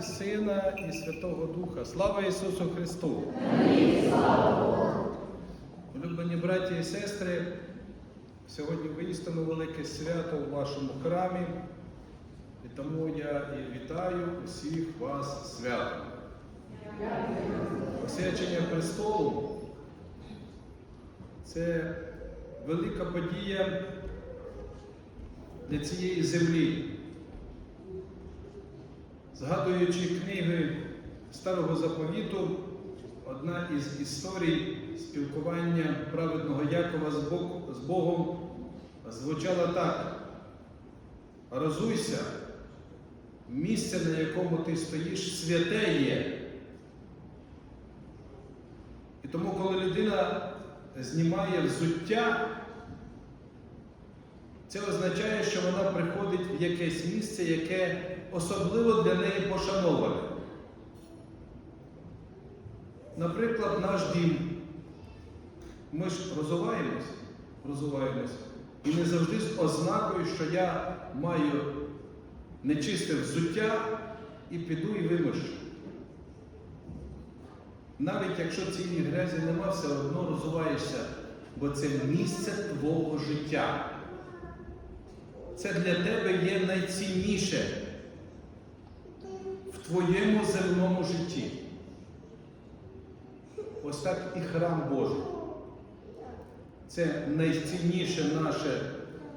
і Сина, і Святого Духа. Слава Ісусу Христу! Улюблені браті і сестри, сьогодні виїстимо велике свято у вашому храмі, і тому я і вітаю усіх вас святом. Освячення престолу це велика подія для цієї землі. Згадуючи книги Старого Заповіту, одна із історій спілкування праведного Якова з Богом звучала так: Розуйся, місце, на якому ти стоїш, святе є. І тому, коли людина знімає взуття, це означає, що вона приходить в якесь місце, яке особливо для неї пошановане. Наприклад, наш дім. Ми ж розуваємось, розуваємось. І не завжди з ознакою, що я маю нечисте взуття і піду і вимощу. Навіть якщо цієї грязі нема, все одно розуваєшся, бо це місце твого життя. Це для тебе є найцінніше твоєму земному житті. Ось так і храм Божий. Це найцінніше наше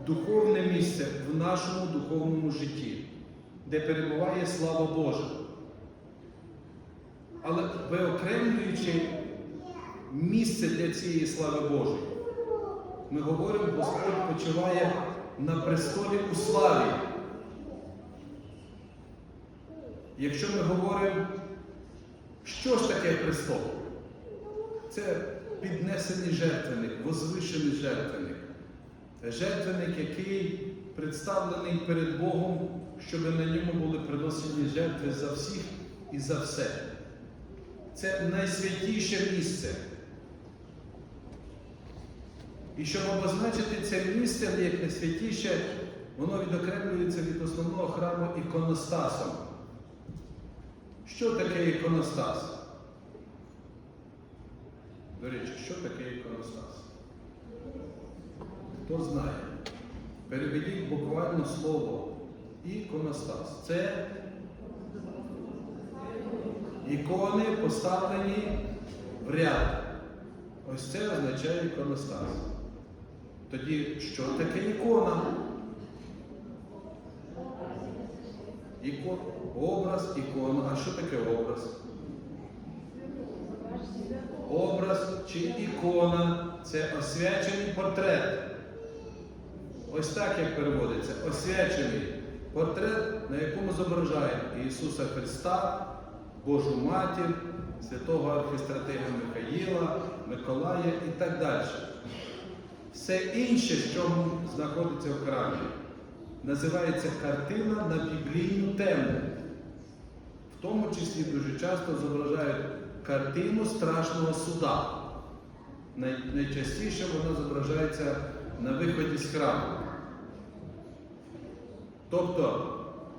духовне місце в нашому духовному житті, де перебуває слава Божа. Але виокремлюючи місце для цієї слави Божої, ми говоримо, Господь почиває на престолі у славі. Якщо ми говоримо, що ж таке престол? Це піднесений жертвенник, возвишений жертвенник. Жертвенник, який представлений перед Богом, щоб на ньому були приносені жертви за всіх і за все. Це найсвятіше місце. І щоб обозначити це місце як найсвятіше, воно відокремлюється від основного храму іконостасом. Що таке іконостас? До речі, що таке іконостас? Хто знає? Переведіть буквально слово іконостас. Це ікони поставлені в ряд. Ось це означає іконостас. Тоді що таке ікона? Іко... Образ, ікона. А що таке образ? Образ чи ікона це освячений портрет. Ось так як переводиться. Освячений портрет, на якому зображають Ісуса Христа, Божу Матір, святого архістратига Михаїла, Миколая і так далі. Все інше, що знаходиться в храмі, називається картина на біблійну тему. Тому числі дуже часто зображають картину страшного суда. Най- Найчастіше вона зображається на виході з храму. Тобто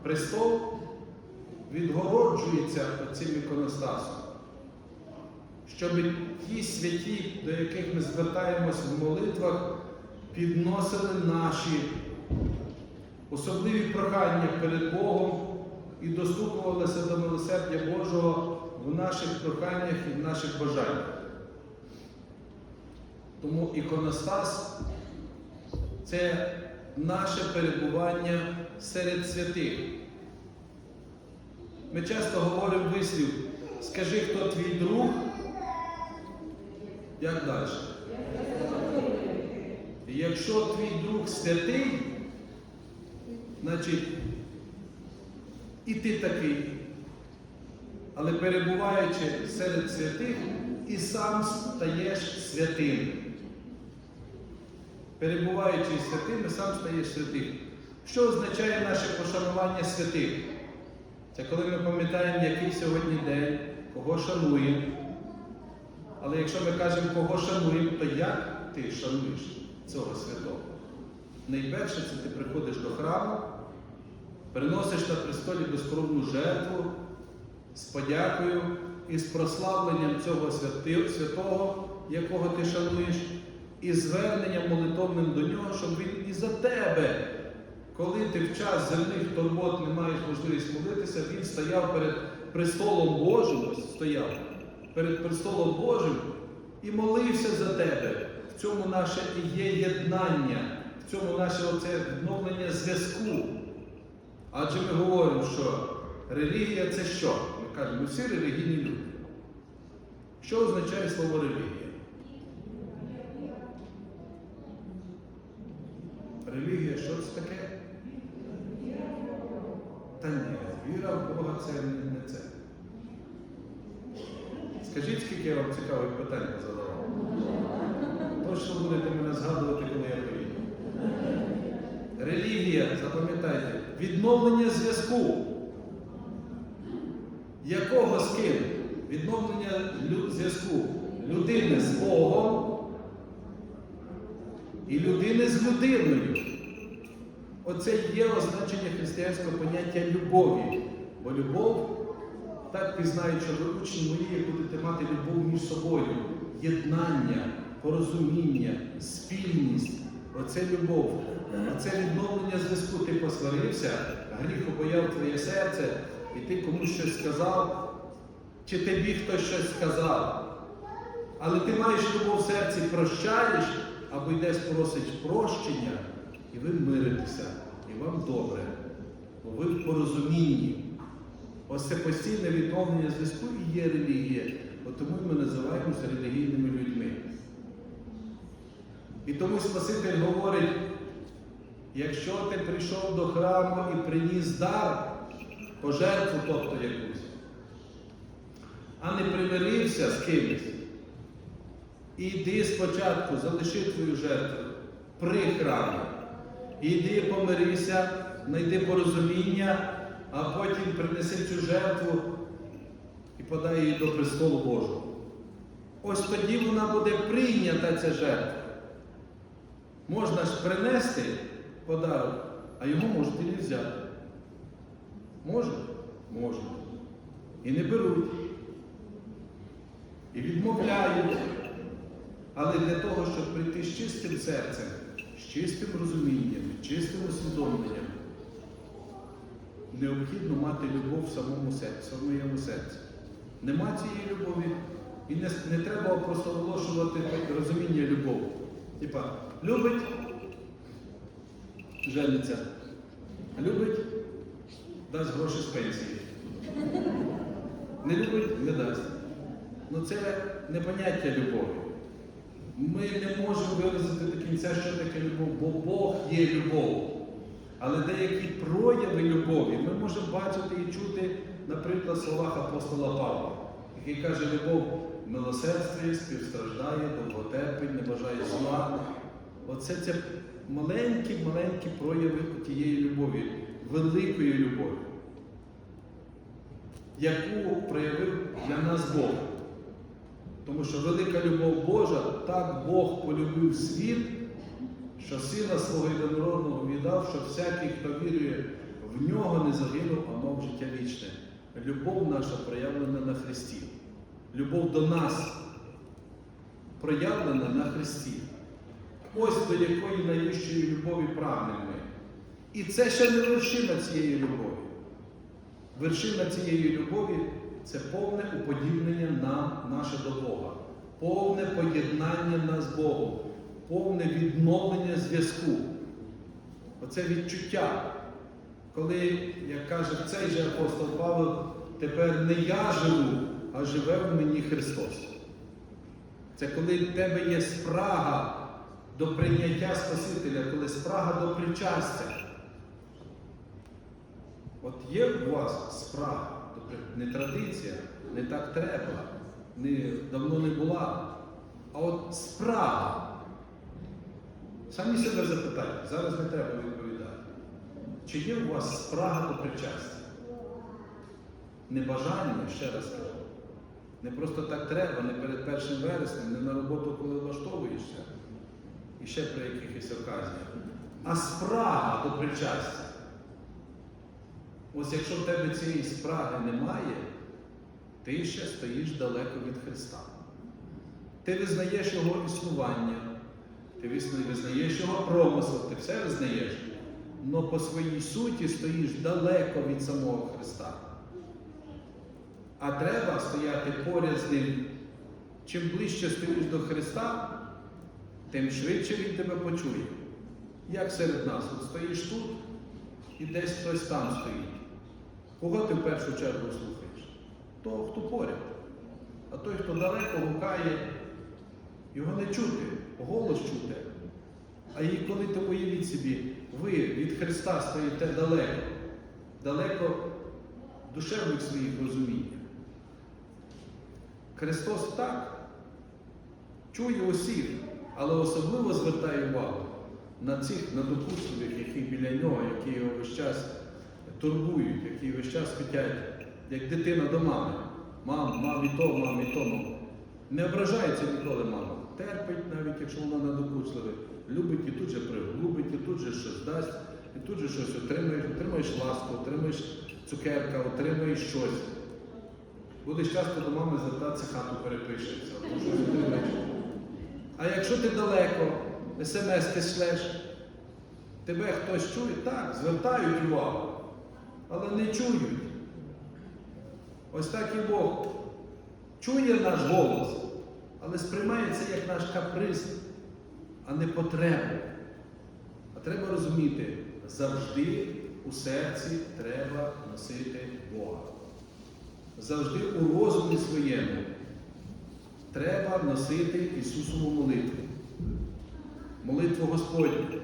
престол відгороджується цим іконостасом, щоб ті святі, до яких ми звертаємось в молитвах, підносили наші особливі прохання перед Богом і достукувалися до милосердя Божого в наших проханнях і в наших бажаннях. Тому іконостас це наше перебування серед святих. Ми часто говоримо вислів, скажи, хто твій друг, як далі? Якщо твій друг святий, значить і ти такий. Але перебуваючи серед святих, і сам стаєш святим. Перебуваючи святим, і сам стаєш святим. Що означає наше пошанування святих? Це коли ми пам'ятаємо, який сьогодні день, кого шануємо. Але якщо ми кажемо, кого шануємо, то як ти шануєш цього святого? Найперше, це ти приходиш до храму, приносиш на престолі безкровну жертву, з подякою і з прославленням цього святого, якого ти шануєш, і зверненням молитовним до нього, щоб він і за тебе, коли ти в час земних турбот не маєш можливість молитися, він стояв перед престолом Божим, стояв перед престолом Божим і молився за тебе. В цьому наше і є єднання, в цьому наше оце відновлення зв'язку. Адже ми говоримо, що релігія це що? Ми кажемо, всі релігійні люди. Що означає слово релігія? Релігія що це таке? Та ні, віра в Бога це не це. Скажіть, скільки я вам цікавих питань задавав? Точно будете мене згадувати, коли я приїду. Релігія, запам'ятайте, відновлення зв'язку. Якого з ким? Відновлення зв'язку людини з Богом і людини з людиною. Оце є означення християнського поняття любові. Бо любов так пізнають, що ви учні мої, будете мати любов між собою, єднання, порозуміння, спільність. Оце любов. Оце відновлення зв'язку. Ти посварився, гріх обояв твоє серце, і ти комусь щось сказав, чи тобі хтось щось сказав. Але ти маєш любов в серці, прощаєш, або йдеш просить прощення, і ви миритеся, і вам добре. Бо ви в порозумінні. Ось це постійне відновлення зв'язку і є релігія. От тому ми називаємося релігійними людьми. І тому Спаситель говорить, якщо ти прийшов до храму і приніс дар, пожертву, тобто якусь, а не примирився з кимось, іди спочатку, залиши твою жертву при храмі. Іди помирися, знайди порозуміння, а потім принеси цю жертву і подай її до престолу Божого. Ось тоді вона буде прийнята ця жертва. Можна ж принести подарок, а його можуть і не взяти. Може? Можуть. І не беруть. І відмовляють. Але для того, щоб прийти з чистим серцем, з чистим розумінням, з чистим усвідомленням, необхідно мати любов в самому серці, в своєму серці. Нема цієї любові, і не, не треба просто оголошувати розуміння любові. Типа, любить, жениться. Любить, дасть гроші з пенсії. Не любить, не дасть. Ну це не поняття любові. Ми не можемо виразити до кінця, що таке любов, бо Бог є любов. Але деякі прояви любові ми можемо бачити і чути, наприклад, в словах апостола Павла, який каже, любов милосердствує, співстраждає, довготерпить, не бажає зла. Оце це маленькі-маленькі прояви тієї любові, великої любові, яку проявив для нас Бог. Тому що велика любов Божа, так Бог полюбив світ, що сина свого єдинородного віддав, що всякий, хто вірує в нього, не загинув, а мав життя вічне. Любов наша проявлена на Христі. Любов до нас проявлена на Христі. Ось до якої найвищої любові прагнемо. І це ще не вершина цієї любові. Вершина цієї любові це повне уподібнення на наше до Бога, повне поєднання нас з Богом, повне відновлення зв'язку. Оце відчуття, коли, як каже цей же апостол Павло, тепер не я живу, а живе в мені Христос. Це коли в тебе є спрага до прийняття Спасителя, коли спрага до причастя. От є у вас спрага, не традиція, не так треба, не, давно не була. А от спрага. Самі себе запитайте, зараз не треба відповідати. Чи є у вас спрага до причастя? Небажання, ще раз кажу. Не просто так треба, не перед першим вереснем, не на роботу, коли влаштовуєшся, і ще при якихось оказіях. А спрага до причастя. Ось якщо в тебе цієї спраги немає, ти ще стоїш далеко від Христа. Ти визнаєш Його існування, ти визнаєш Його промисел, ти все визнаєш, але по своїй суті стоїш далеко від самого Христа. А треба стояти поряд з Ним. Чим ближче стоїш до Христа, тим швидше Він тебе почує. Як серед нас, от стоїш тут і десь хтось там стоїть. Кого ти в першу чергу слухаєш? Того, хто поряд. А той, хто далеко гукає, його не чути, голос чути. А і коли ти уявіть собі, ви від Христа стоїте далеко, далеко душевних своїх розуміння. Христос так чує усіх, але особливо звертає увагу на цих надокучливих, які біля нього, які його весь час турбують, які весь час хотять, як дитина до мами. Мам, мам і то, мам і то, мам. Не ображається ніколи мама. Терпить, навіть якщо вона надокучлива. Любить і тут же приглубить, і тут же щось дасть, і тут же щось отримаєш, отримаєш ласку, отримаєш цукерка, отримаєш щось. Будеш часто до мами звертатися, хату перепишеться, щось отримаєш. А якщо ти далеко, смс ти шлеш, тебе хтось чує, так, звертають увагу, але не чують. Ось так і Бог чує наш голос, але сприймається як наш каприз, а не потребу. А треба розуміти, завжди у серці треба носити Бога. Завжди у розумі своєму треба носити Ісусову молитву. Молитву Господню.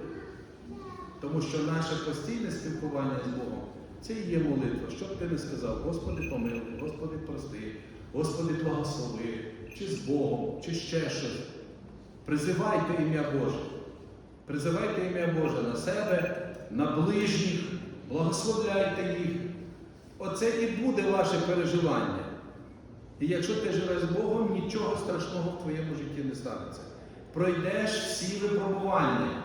Тому що наше постійне спілкування з Богом це і є молитва. Що б ти не сказав, Господи помилуй, Господи прости, Господи благослови, чи з Богом, чи ще щось. Призивайте ім'я Боже. Призивайте ім'я Боже на себе, на ближніх, благословляйте їх. Оце і буде ваше переживання. І якщо ти живеш з Богом, нічого страшного в твоєму житті не станеться. Пройдеш всі випробування.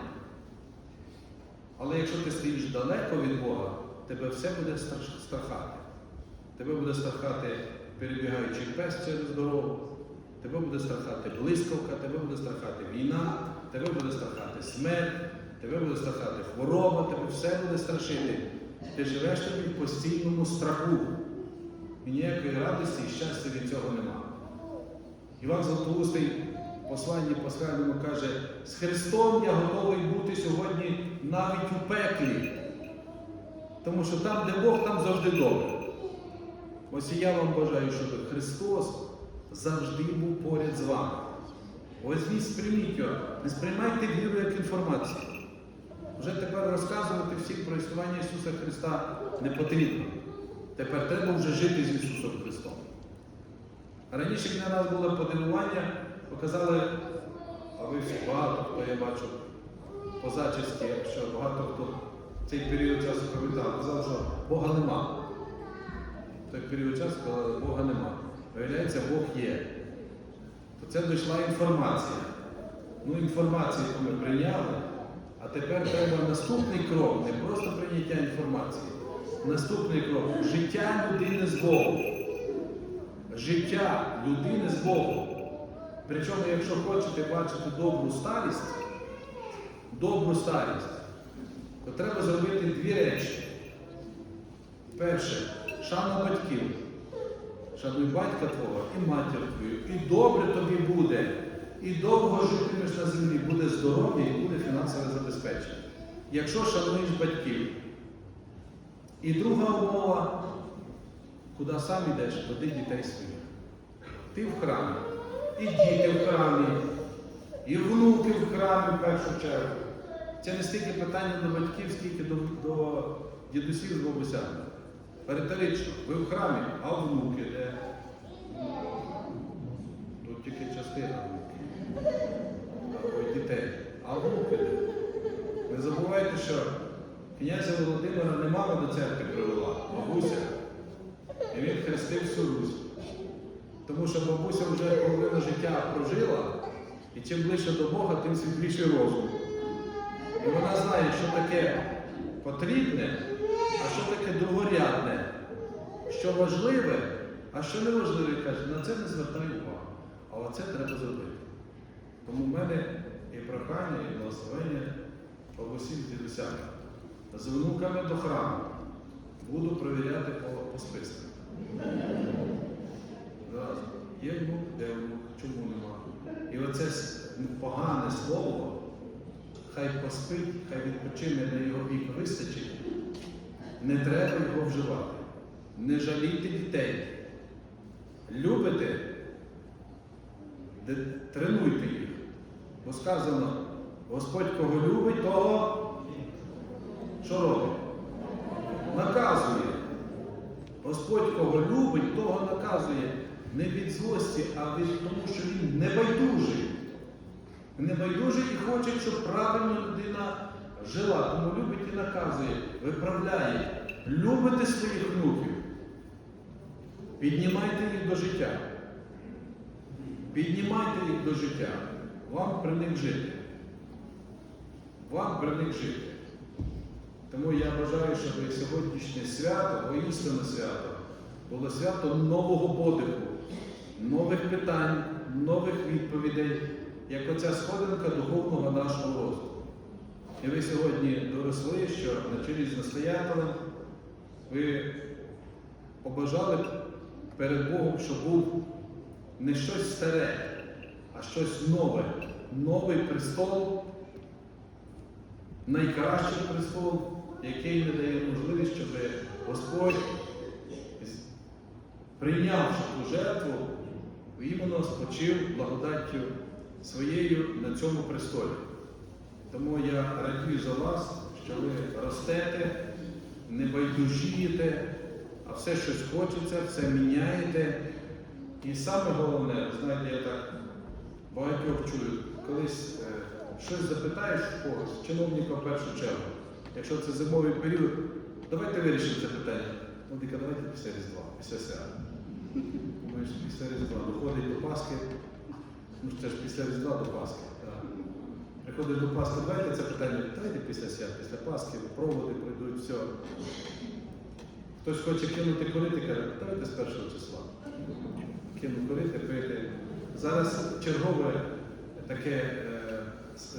Але якщо ти стоїш далеко від Бога, тебе все буде страхати. Тебе буде страхати перебігаючий пес через дорогу, тебе буде страхати блискавка, тебе буде страхати війна, тебе буде страхати смерть, тебе буде страхати хвороба, тебе все буде страшити. Ти живеш тобі в постійному страху. І ніякої радості і щастя від цього нема. Іван Златоустий в посланні пасхальному каже, з Христом я готовий бути сьогодні навіть у пеклі. Тому що там, де Бог, там завжди добре. Ось і я вам бажаю, щоб Христос завжди був поряд з вами. Візьміть, сприйміть його. Не сприймайте віру як інформацію. Вже тепер розказувати всіх про існування Ісуса Христа не потрібно. Тепер треба вже жити з Ісусом Христом. Раніше для нас було подивування, показали, а ви всі багато хто я бачу позачасті, що багато хто цей період часу пам'ятав, казав, що Бога нема. Той період часу казали, Бога нема. Виявляється, Бог є. То це дійшла інформація. Ну, інформацію ми прийняли, а тепер треба наступний крок, не просто прийняття інформації. Наступний крок життя людини з Богом. Життя людини з Богом. Причому, якщо хочете бачити добру старість, добру старість, то треба зробити дві речі. Перше, шана батьків. Шануй батька твого і матір твою. І добре тобі буде, і довго житимеш на землі, буде здоров'я і буде фінансове забезпечення. Якщо шануєш батьків. І друга умова, куди сам йдеш, веди дітей своїх. Ти в храмі, і діти в храмі, і внуки в храмі в першу чергу. Це не стільки питання до батьків, скільки до, до дідусів з бабусями. Риторично, ви в храмі, а внуки де? Тут тільки частина внуків. Дітей. А внуки де? Не забувайте, що князя Володимира не мама до церкви привела, бабуся. І він хрестив всю Русь. Тому що бабуся вже половину життя прожила, і чим ближче до Бога, тим світліший розум. І вона знає, що таке потрібне, а що таке другорядне, що важливе, А що не важливо, каже, на це не звертай увагу. А оце треба зробити. Тому в мене і прохання, і благословення бабусів з дідусями. З внуками до храму буду провіряти по, по списках. Зразу. Є внук, де внук, чому нема? І оце ну, погане слово, хай поспить, хай відпочине на його вік вистачить. Не треба його вживати. Не жалійте дітей. Любите, тренуйте їх. Бо сказано, Господь кого любить, того що робить? Наказує. Господь кого любить, того наказує не від злості, а від тому, що він небайдужий. Небайдужий і хоче, щоб правильно людина жила, тому любить і наказує, виправляє. Любите своїх внуків. Піднімайте їх до життя. Піднімайте їх до життя. Вам при них жити. Вам при них жити. Тому я бажаю, щоб сьогоднішнє свято, воістину свято, було свято нового подиху, нових питань, нових відповідей, як оця сходинка духовного нашого росту. І ви сьогодні доросли, що на чолі з настоятелем ви побажали перед Богом, щоб був не щось старе, а щось нове, новий престол, найкращий престол, який дає можливість, щоб Господь, прийнявши ту жертву, іменно спочив благодаттю своєю на цьому престолі. Тому я радію за вас, що ви ростете, не байдужієте, а все щось хочеться, все міняєте. І саме головне, знаєте, я так багатьох чую, колись е, щось запитаєш когось, чиновника в першу чергу. Якщо це зимовий період, давайте вирішимо це питання. Ну, Дика, давайте після Різдва, після свята. Думаєш, після Різдва доходить до Пасхи, ну це ж після Різдва до Пасхи. Приходить до Пасхи, давайте це питання, давайте після свят, після Пасхи, проводи пройдуть, все. Хтось хоче кинути курити, каже, давайте з першого числа. Кину курити, пити. Зараз чергове таке е,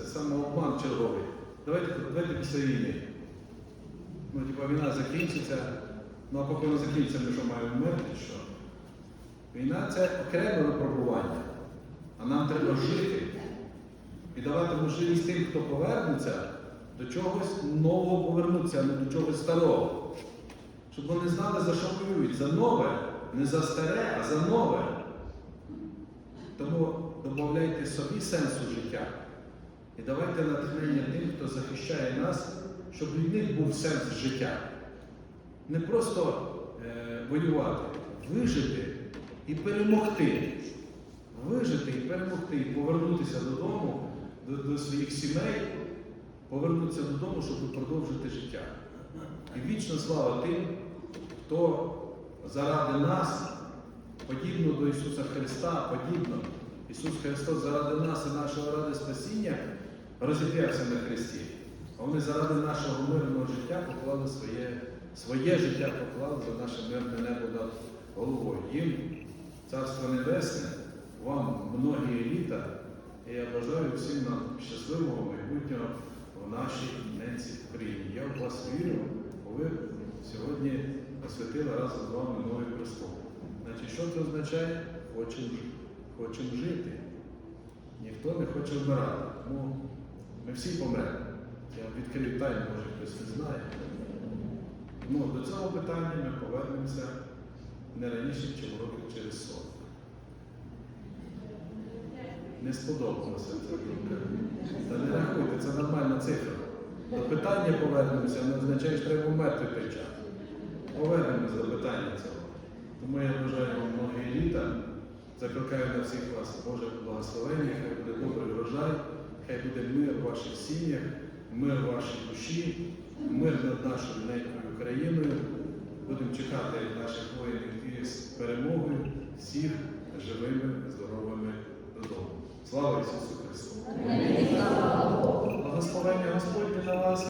самообман черговий. Давайте, давайте після війни. Ну, типа війна закінчиться. Ну а поки вона закінчиться, ми що маємо вмерти, що? Війна це окреме випробування. А нам треба жити і давати можливість тим, хто повернеться, до чогось нового повернутися, а не до чогось старого. Щоб вони знали, за що воюють. За нове, не за старе, а за нове. Тому додавайте собі сенсу життя. І давайте натхнення тим, хто захищає нас, щоб від них був сенс життя. Не просто е, воювати, вижити і перемогти. Вижити і перемогти, і повернутися додому, до, до своїх сімей, повернутися додому, щоб продовжити життя. І вічна слава тим, хто заради нас, подібно до Ісуса Христа, подібно. Ісус Христос заради нас і нашого ради спасіння розіп'явся на Христі. А вони заради нашого мирного життя поклали своє, своє життя поклали за наше мирне небо над головою. Їм Царство Небесне, вам многі літа, і я бажаю всім нам щасливого майбутнього в нашій ненці Україні. Я в вас вірю, бо ви сьогодні освятили разом з вами новий престол. Значить, що це означає? Хочемо жити. Жити. Ніхто не хоче вмирати. Тому ми всі помремо. Я відкрив може хтось не знає. Тому до цього питання ми повернемося не раніше, ніж років через 40. Не сподобалося ця думка. Та не рахуйте, це нормальна цифра. До питання повернемося, не означає, що треба вмерти в той час. Повернемося до питання цього. Тому я бажаю вам многі літа. Закликаю на всіх вас Боже благословення, хай буде добрий врожай, хай буде мир в ваших сім'ях, мир вашій душі, мир над нашою ненькою Україною. Будемо чекати наших воїнів із перемогою всіх живими, здоровими додому. Слава Ісусу Христу! Благословення Господнє на вас.